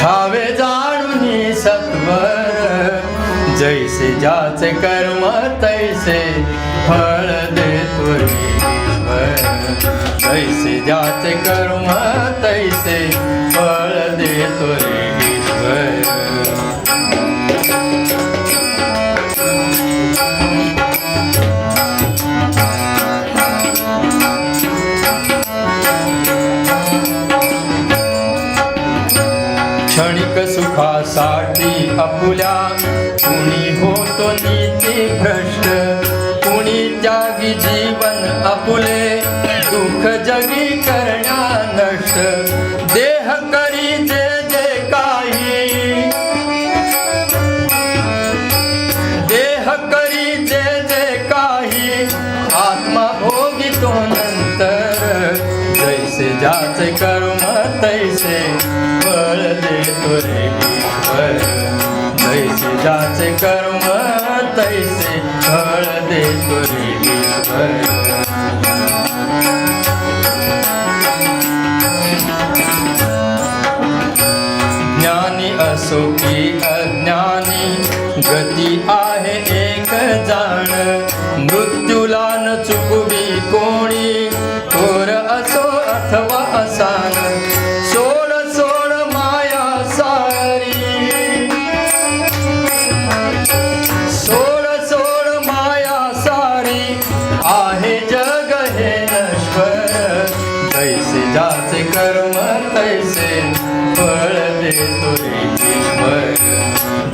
હવે જાણું ની સત્વર, જૈસે જાત કર્મ તૈસે, ફળ દે તૈસે જાત કર્મ તૈસે, ફળ દે ઈશ્વર क्षणिक सुखासाठी अपुल्या कुणी होतो नीती भ्रष्ट कुणी त्यागी जीवन अपुले दुःख जगी करण्या नष्ट. देह करी जैसे ज्याचे कर्म तैसे। फळ देतो रे ईश्वर जैसे ज्याचे कर्म तैसे। फळ देतो रे ईश्वर ज्ञानी असो की अज्ञानी गती आहे एक जाण। मृत्यूला तैसे जाचे कर्म तैसे फळ देतो रे ईश्वर.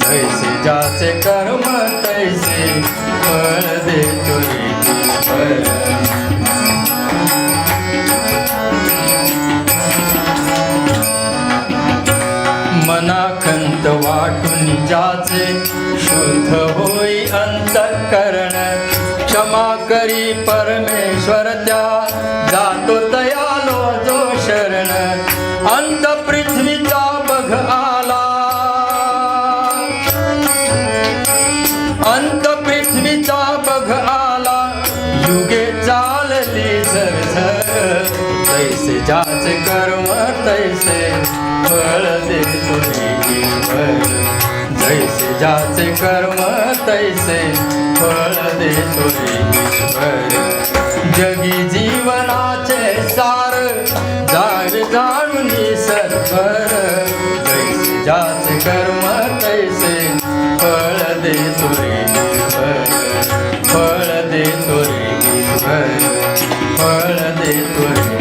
तैसे जाचे कर्म तैसे फळ देतो रे ईश्वर. मनाखंत वाटून जाचे शुद्ध होई अंतकरण. क्षमा करी परमेश्वर त्या जातो युगे चालली झरझर तैसे ज्याचे कर्म तैसे फळ दे तुम्ही जैसे ज्याचे कर्म तैसे फळ दे तुम्ही जगी जीवनाचे सार जाण जाणून सत्वर जैसे ज्याचे कर्म तैसे फळ दे तुम्ही फळ दे तुम्ही फळ देतो ईश्वर